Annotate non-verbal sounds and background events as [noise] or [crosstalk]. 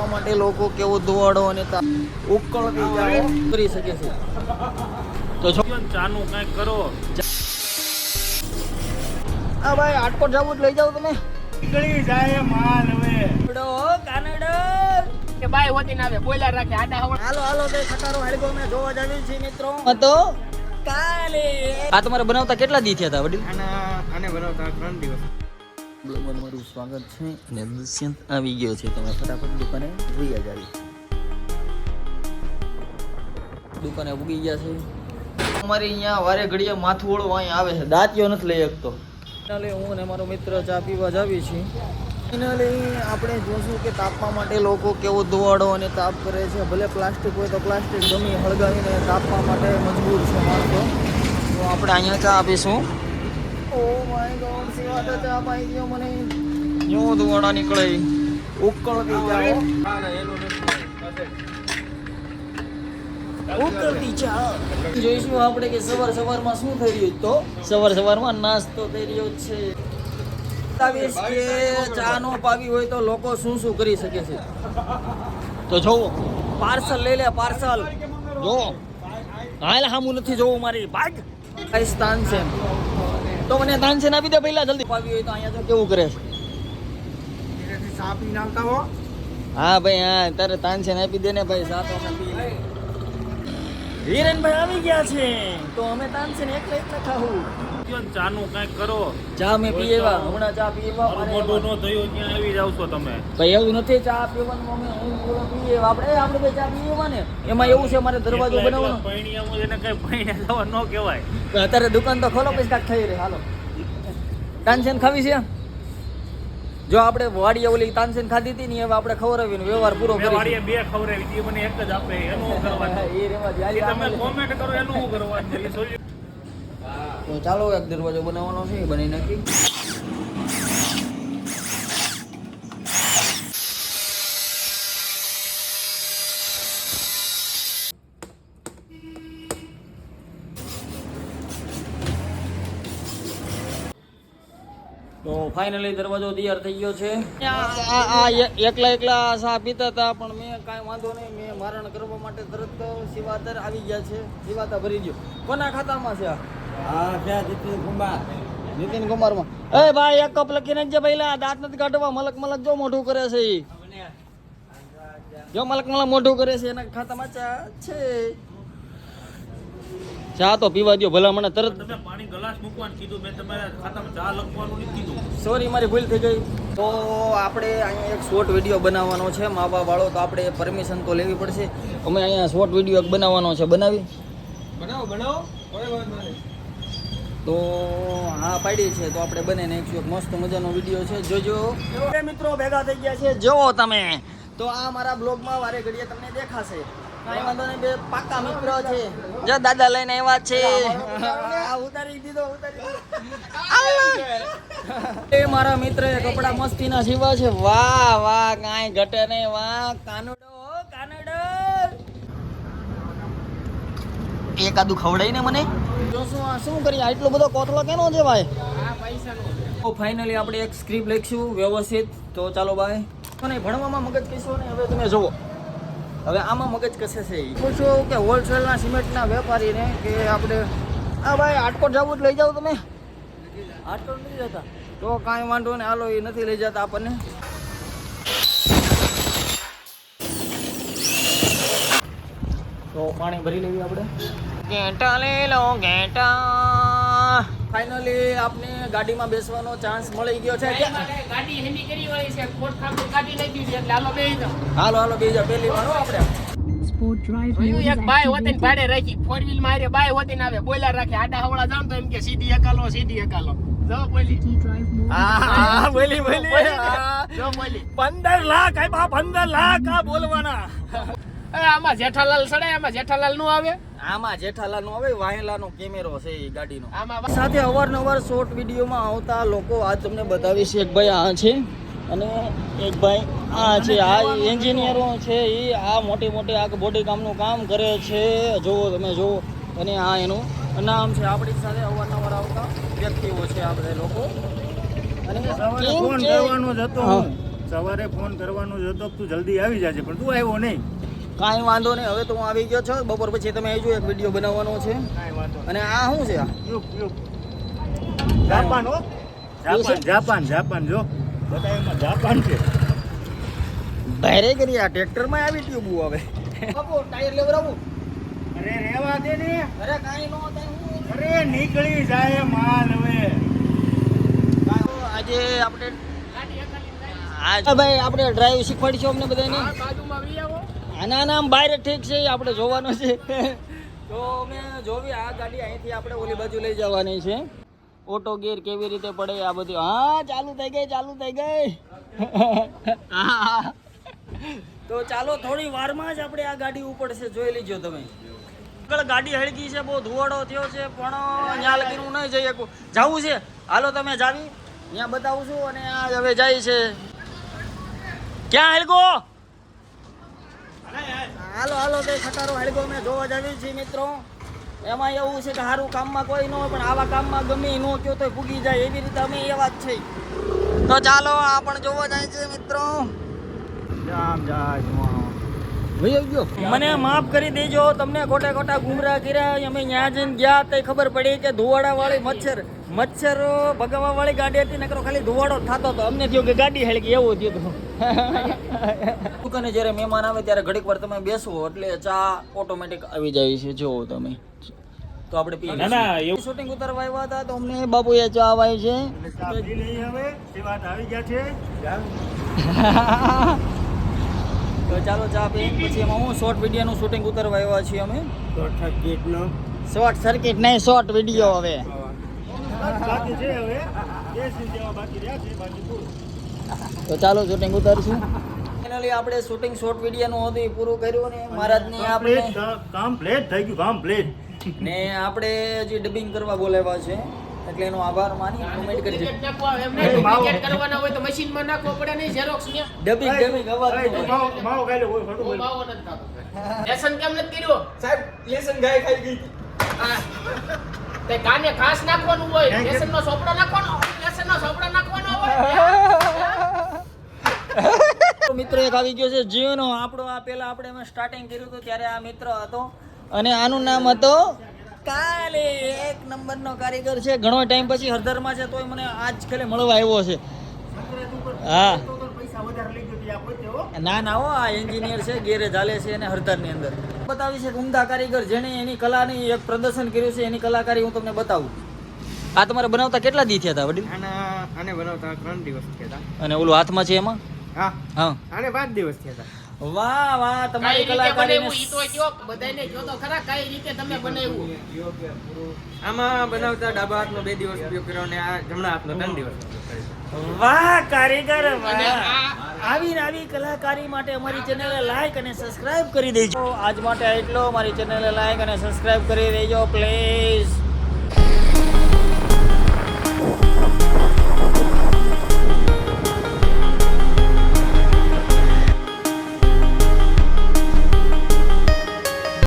તાપવા માટે લોકો કેવો દોડો અને ઉકળતી જાઓ. કરી શકે છે. તો છો ચાનું કઈ કરો. આ ભાઈ આટકોટ જવું જ લઈ જાવ તમે. નીકળી જાય માલ હવે. કાનડો કાનડો. કે ભાઈ હોતી ના આવે બોઈલર રાખે આડા હવા હાલો હાલો તે ખટારો હાડકો મે જોવા જાવી છે મિત્રો. તો? કાલે. આ તમારે બનાવતા કેટલા દી થયા હતા વડીલ? આને બનાવતા 3 દિવસ. બ્લોગમાં તમારું સ્વાગત છે અને દુષ્યંત આવી ગયો છે. તમે ફટાફટ દુકાને જોઈ જ દુકાને ઉગી ગયા છે. અમારે અહીંયા વારે ઘડીએ માથું ઓળો અહીં આવે છે. દાંતિયો નથી લઈ શકતો. ફાઇનલી હું અને મારો મિત્ર ચા પીવા જાવી છીએ. ફાઇનલી આપણે જોશું કે તાપવા માટે લોકો કેવો દોવાડો અને તાપ કરે છે. ભલે પ્લાસ્ટિક હોય તો પ્લાસ્ટિક ગમી હળગાવીને તાપવા માટે મજબૂર છે માણસો. તો આપણે અહીંયા ચા આપીશું. ઓ માય ગોડ સેવા તો ચા પાઈ ગયો મને. જો ધુવાડા નીકળે. ઉકળતી ઉકળતી ચા જોઈશું આપણે કે સવાર સવારમાં શું થઈ રહ્યું તો? સવાર સવારમાં નાસ્તો થઈ રહ્યો છે. બતાવીશ કે ચા નો પાવી હોય તો લોકો શું શું કરી શકે છે? તો જોવો પાર્સલ લઈ લે પાર્સલ. જો. હાલ હામું નથી જોવું મારી ભાગ. રાજસ્થાન તાનસેન તો મને તાનસેન આપી દે પહેલા જલ્દી. પાવી હોય તો અહીંયા તો કેવું કરે છે? સાપી નાખતા હો. હા ભાઈ હા તારે તાનસેન આપી દે ને ભાઈ સાપ અમે પી હિરેનભાઈ આવી ગયા છે. તો અમે તાનસેન એકલા એકલા ખાવું ચાનું કંઈક કરો? ચા મેં પીએવા હમણાં ચા પીવા એવા મારું મોઢું નો થયો ત્યાં આવી જાવ છો તમે. ભાઈ એવું નથી ચા પીવાનું અમે હું પીએ આપણે આપણે બે ચા પીએવા ને એમાં એવું છે મારે દરવાજો બનાવવાનો. એકલા બનાવવાનો એને કઈ પૈણ્યા જવા ન કહેવાય. અત્યારે દુકાન તો ખોલો પછી કાક થઈ રહે. હાલો. તાનસેન ખાવી છે? જો આપણે વાડીએ ઓલી તાનસેન ખાધી હતી ને હવે આપણે ખવરાવીને વ્યવહાર પૂરો કરી વાડીએ બે ખવડાવી હતી, મને એક જ આપે એનું કરવાનું? [laughs] એ રેવા દે. તમે કોમેન્ટ કરો એનું હું કરવાનું તો ચાલો એક દરવાજો બનાવવાનો છે એ બનાવી નાખી તો ફાઇનલી દરવાજો તૈયાર થઈ ગયો છે. આ- આ આ એકલા એકલા સા પીતા હતા પણ મેં કાંઈ વાંધો નહીં મેં મારણ કરવા માટે તરત શિવાતર આવી ગયા છે. શિવાતા ભરી ગયો કોના ખાતામાં છે આ? નીતિન કુમારમાં. એ ભાઈ એક કપ લખી નાખજે પહેલા. દાંત નથી કાઢવા. મલક મલક જો મોઢું કરે છે જો મલક મલક મોઢું કરે છે એના ખાતામાં ચા છે. ચા તો પીવા દો ભલા મને તરત તમે પાણી ગ્લાસ મૂકવાનું કીધું મેં તમારા ખાતામાં ચા લખવાનું નથી કીધું. સોરી મારી ભૂલ થઈ ગઈ. તો આપણે અહીંયા એક શોર્ટ વીડિયો બનાવવાનો છે. મા બાપ વાળો તો આપણે પરમિશન તો લેવી પડશે. અમે અહીંયા શોર્ટ વીડિયો એક બનાવવાનો છે. બનાવી? બનાવો બનાવો. તો હા પાડી છે. તો આપણે બને એક મસ્ત મજાનો વીડિયો છે. જોજો. મિત્રો ભેગા થઈ ગયા છે. જોવો તમે. તો આ મારા બ્લોગમાં વારે ઘડીએ તમને દેખાશે. કાંઈ વાંધો નહીં બે પાકા મિત્ર છે. જો દાદા લઈને આવ્યા છે. ઉતારી દીધો ઉતારી એ મારા મિત્ર કપડા મસ્તીના સીવા છે. વાહ વાહ કાંઈ ઘટે નહીં. વાહ કાનુડો કાનુડો. એકાદું ખવડાય ને મને. શું આ શું કરી આટલો બધો કોથળો કેનો છે ભાઈ? ફાઇનલી આપણે એક સ્ક્રિપ્ટ લખીશું વ્યવસ્થિત. તો ચાલો ભાઈ ભણવામાં મગજ કહીશું ને હવે તમે જુઓ. હવે આમાં મગજ કશે છે પૂછો પૂછું કે હોલસેલના સિમેન્ટના વેપારીને કે આપણે આ ભાઈ આટકોટ જવું જ લઈ જાઓ તમે. આટકોટ નથી જતા. તો કાંઈ વાંધો ને હાલો એ નથી લઈ જતા આપણને. તો પાણી ભરી લેવી આપણે. ઘેટા લઈ લો ઘેટા. ફાઇનલી આપને ગાડીમાં બેસવાનો ચાન્સ મળી ગયો છે. ગાડી હેમી કરી વાળી છે. કોટ ખાતું ગાડી લઈ દીધી એટલે હાલો બેહી જાઓ. હાલો હાલો બીજા પહેલી વાર આપણે. Drive એક બાય હોતી ભાડે રાખી. ફોર વ્હીલમાં હારે બાય હોતી ને આવે. બોઈલર રાખે. આડા હવળા જાવ તો એમ કે સીધી એકાલો સીધી એકાલો. જો બોલી હા બોલી બોલી જો બોલી પંદર લાખ આ પંદર લાખ આ બોલવાના. આમાં જેઠાલાલ સડે આમાં જેઠાલાલનું આવે. આમાં જેઠાલાલ નો વાહેલા નો કેમેરો છે એ ગાડીનો. આમાં સાથે અવારનવાર શોર્ટ વિડીયોમાં આવતા લોકો આ તમને બતાવીશ. એક ભાઈ આ છે અને એક ભાઈ આ છે. આ એન્જિનિયરો છે એ આ મોટી મોટી આ બોડી કામનું કામ કરે છે. જુઓ તમે જુઓ. અને આ એનું નામ છે આપણી સાથે અવારનવાર આવતા વ્યક્તિઓ છે આ બધા લોકો. અને ફોન કરવાનો જ હતો સવારે ફોન કરવાનો જ હતો તું જલ્દી આવી જાજે પણ તું આવ્યો નહીં. કાંઈ વાંધો નહીં હવે તો હું આવી ગયો છો. બપોર પછી તમે આવજો એક વીડિયો બનાવવાનો છે. કાંઈ વાંધો અને આ શું છે? જાપાન હો. જાપાન જાપાન જાપાન જો. બધા જાપાન છે. ભારે કરી આ ટ્રેક્ટરમાં આવી ટ્યુબ આવે બાપુ ટાયર લેવડાવું અરે રેવા દે ને. અરે કાંઈ ન થાય હું અરે નીકળી જાય માલ હવે. આજે આપણે આજે ભાઈ આપણે ડ્રાઈવ શીખવાડીશું અમને બધાને. આના નામ બહાર ઠીક છે, આપણે જોવાનું છે. તો અમે જોવી આ ગાડી અહીંથી આપણે ઓલી બાજુ લઈ જવાની છે. ઓટો ગેર કેવી રીતે પડે આ બધું હા, ચાલુ થઈ ગઈ, ચાલુ થઈ ગઈ. તો ચાલો, થોડી વારમાં જ આપણે આ ગાડી ઉપડશે જોઈ લેજો તમે. આગળ ગાડી હળગી છે, બહુ ધુવાડો થયો છે, પણ ત્યાં લગી હું નહીં જઈ શકું જવું છે. હાલો, તમે જાવી. ત્યાં બતાવું છું અને આ હવે જાય છે. ક્યાં હળગો? હાલો હાલો તે ખટારો હળગો મેં જોવા જાવી છીએ મિત્રો. એમાં એવું છે કે સારું કામમાં કોઈ ન હોય પણ આવા કામમાં ગમે ન કયો તો ભૂગી જાય. એવી રીતે અમે એવા જ છે તો ચાલો આ પણ જોવા જાય છે મિત્રો. જામ જાય મને માફ કરી દેજો. તમને ખોટા ખોટા ગુમરાહ કર્યા. અમે ત્યાં જઈને ગયા તો ખબર પડી કે ધુવાડા વાળી મચ્છર મચ્છર ભગાવવા વાળી ગાડી હતી નકરો ખાલી ધુવાડો થતો હતો. અમને થયું કે ગાડી હેળગી એવું થયું હતું. [laughs] દુકાને જ્યારે મહેમાન આવે ત્યારે ઘડીક વાર તમે બેસો એટલે ચા ઓટોમેટિક આવી જાય છે. જુઓ તમે. તો આપણે પી ના, ના, એવું- શૂટિંગ ઉતારવા આવ્યા હતા તો અમને બાપુએ ચા અવાય છે. હવે. એ વાત આવી ગયા છે. [laughs] તો ચાલો ચા પી પછી એમાં હું શોર્ટ વિડીયોનું શૂટિંગ ઉતારવા આવ્યા છીએ અમે. ગેટનો શોર્ટ સર્કિટ નહીં શોર્ટ વીડિયો હવે. બાકી છે હવે. બે સીન જેવા બાકી રહ્યા છે બાકી પૂરું તો ચાલો શૂટિંગ ઉતારીશું. ફાઇનલી આપણે શૂટિંગ શોર્ટ વિડીયોનું હતું એ પૂરું કર્યું ને મહારાજની આપણે કમ્પ્લીટ થઈ ગયું કમ્પ્લીટ ને આપણે હજી ડબિંગ કરવા બોલાવ્યા છે એટલે એનો આભાર માની કોમેન્ટ કરજો. ટિકિટ કરવાના હોય તો મશીનમાં નાખવો પડે નહીં ઝેરોક્સ ને ડબિંગ ડબિંગ અવાજ માવો માવો ખાઈ લે કોઈ ખોટું બોલ માવો નથી ખાતો લેસન કેમ નથી કર્યો? સાહેબ લેસન ગાય ખાઈ ગઈ. આ, તે કાને ઘાસ નાખવાનું હોય બેસનનો લેસનનો સોપડો નાખવાનો? લેસનનો સોપડો નાખવાનો હોય? મિત્રો એક આવી ગયો છે જીઓનો આપણો આ પહેલા આપણે એમાં સ્ટાર્ટિંગ કર્યું હતું ત્યારે આ મિત્ર હતો. અને આનું નામ હતો કાલે. એક નંબરનો કારીગર છે. ઘણો ટાઈમ પછી હરદરમાં છે તોય મને આજ ખાલી મળવા આવ્યો છે. હા પૈસા વધારે લઈ ગયો ત્યાં પોતે હો ના ના હો આ એન્જિનિયર છે ગેરેજ હાલે છે અને હરદરની અંદર. બતાવી છે કે ઉમદા કારીગર જેણે એની કલાની એક પ્રદર્શન કર્યું છે એની કલાકારી હું તમને બતાવું. આ તમારે બનાવતા કેટલા દી થયા હતા વડીલ? આને બનાવતા ત્રણ દિવસ થયા અને ઓલું હાથમાં છે એમાં? હા. હા. આને પાંચ દિવસ થયા હતા વાહ વાહ તમારી કલાકારી ઈ તો કયો બધાને કયો તો ખરા કઈ રીતે તમે બનાવ્યું? આમાં બનાવતા ડાબા હાથનો બે દિવસ ઉપયોગ કર્યો અને આ જમણા હાથનો ત્રણ દિવસ વાહ કારીગર વાહ. આવી આવી કલાકારી માટે અમારી ચેનલને લાઈક અને સબસ્ક્રાઇબ કરી દેજો. આજ માટે એટલો. અમારી ચેનલને લાઈક અને સબસ્ક્રાઇબ કરી દેજો પ્લીઝ